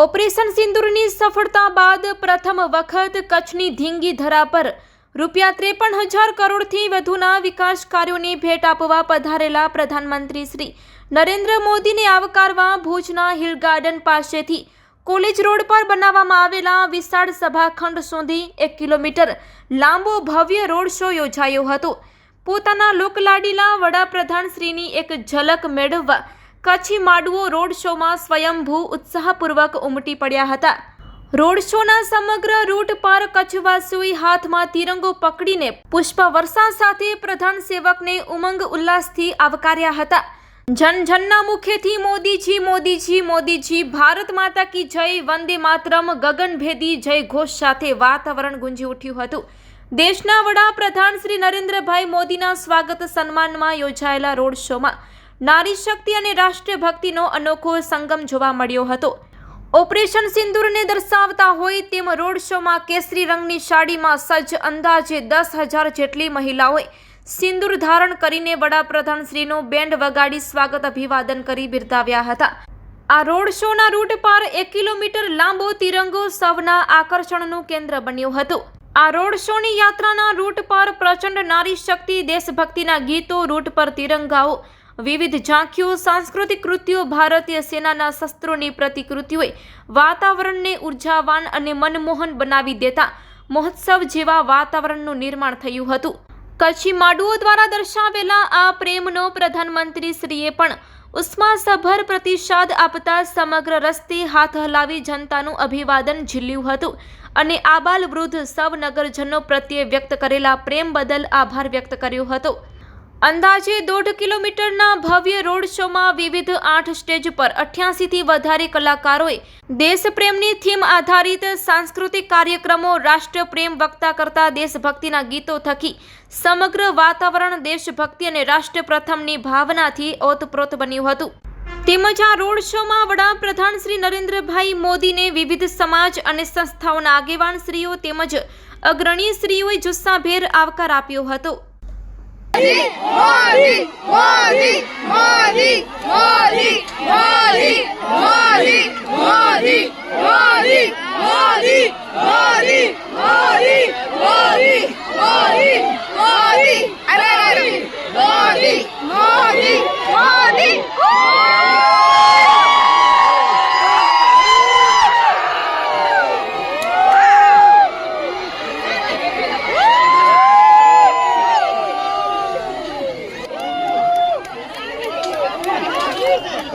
Operation સિંદૂરની સફળતા બાદ પ્રથમ વખત કચ્છની ધીંગી ધરા પર રૂપિયા ત્રેપન હજાર કરોડથી વધુના વિકાસ કાર્યોની ભેટ આપવા પધારેલા પ્રધાનમંત્રી શ્રી નરેન્દ્ર મોદીને આવકારવા ભુજના હિલ ગાર્ડન પાસેથી કોલેજ રોડ પર બનાવવામાં આવેલા વિશાળ સભાખંડ સુધી એક કિલોમીટર લાંબો ભવ્ય રોડ શો યોજાયો હતો. પોતાના લોકલાડીલા વડાપ્રધાન શ્રીની એક ઝલક મેળવવા કચ્છી માડુઓ રોડ શોમાં સ્વયંભૂ ઉત્સાહપૂર્વક ઉમટી પડ્યા હતા. રોડ શોના સમગ્ર રૂટ પર કચ્છવાસીઓએ હાથમાં તિરંગો પકડીને પુષ્પવર્ષા સાથે પ્રધાન સેવકને ઉમંગ ઉલ્લાસથી આવકાર્યા હતા. જનજનના મુખેથી મોદીજી મોદીજી મોદીજી, ભારત માતા કી જય, વંદે માતરમ ગગનભેદી જય ઘોષ સાથે વાતાવરણ ગુંજી ઉઠ્યું હતું. દેશના વડાપ્રધાન શ્રી નરેન્દ્રભાઈ મોદીના સ્વાગત સન્માનમાં યોજાયેલા રોડ શોમાં નારી શક્તિ અને રાષ્ટ્રીય ભક્તિનો અનોખો સંગમ જોવા મળ્યો હતો. ઓપરેશન સિંદૂરને દર્શાવતા હોય તેમ રોડ શોમાં કેસરી રંગની સાડીમાં સજ્જ અંદાજે દસ હજાર જેટલી મહિલાઓએ સિંદૂર ધારણ કરીને વડાપ્રધાન શ્રીનું બેન્ડ વગાડી સ્વાગત અભિવાદન કરી બિરદાવ્યા હતા. આ રોડ શોના રૂટ પર એક કિલોમીટર લાંબો તિરંગો સૌના આકર્ષણનું કેન્દ્ર બન્યું હતું. આ રોડ શોની યાત્રાના રૂટ પર પ્રચંડ નારી શક્તિ દેશભક્તિના ગીતો, રૂટ પર તિરંગાઓ વિવિધ ઝાંખીઓ, સાંસ્કૃતિક કૃત્યો ભારતીય સેનાના શસ્ત્રોની પ્રતિકૃતિઓએ વાતાવરણને ઉર્જાવાન અને મનમોહન બનાવી દેતા મહોત્સવ જેવા વાતાવરણનું નિર્માણ થયું હતું. કચ્છી માડુઓ દ્વારા દર્શાવેલા આ પ્રેમનો પ્રધાનમંત્રી શ્રીએ પણ ઉષ્માસભર પ્રતિસાદ આપતા સમગ્ર રસ્તે હાથ હલાવી જનતાનું અભિવાદન ઝીલ્યું હતું અને આબાલ વૃદ્ધ સૌ નગરજનો પ્રત્યે વ્યક્ત કરેલા પ્રેમ બદલ આભાર વ્યક્ત કર્યો હતો. અંદાજે દોઢ કિલોમીટરના ભવ્ય રોડ શોમાં વિવિધ આઠ સ્ટેજ પર અઠ્યાસીથી વધારે કલાકારોએ દેશપ્રેમની થીમ આધારિત સાંસ્કૃતિક કાર્યક્રમો, રાષ્ટ્રપ્રેમ વક્તા કરતા દેશભક્તિના ગીતો થકી સમગ્ર વાતાવરણ દેશભક્તિ અને રાષ્ટ્ર પ્રથમની ભાવનાથી ઓતપ્રોત બન્યું હતું. તેમજ આ રોડ શોમાં વડાપ્રધાન શ્રી નરેન્દ્રભાઈ મોદીને વિવિધ સમાજ અને સંસ્થાઓના આગેવાન શ્રીઓ તેમજ અગ્રણી શ્રીઓએ જુસ્સાભેર આવકાર આપ્યો હતો. Modi, Modi, Modi, Modi, Modi.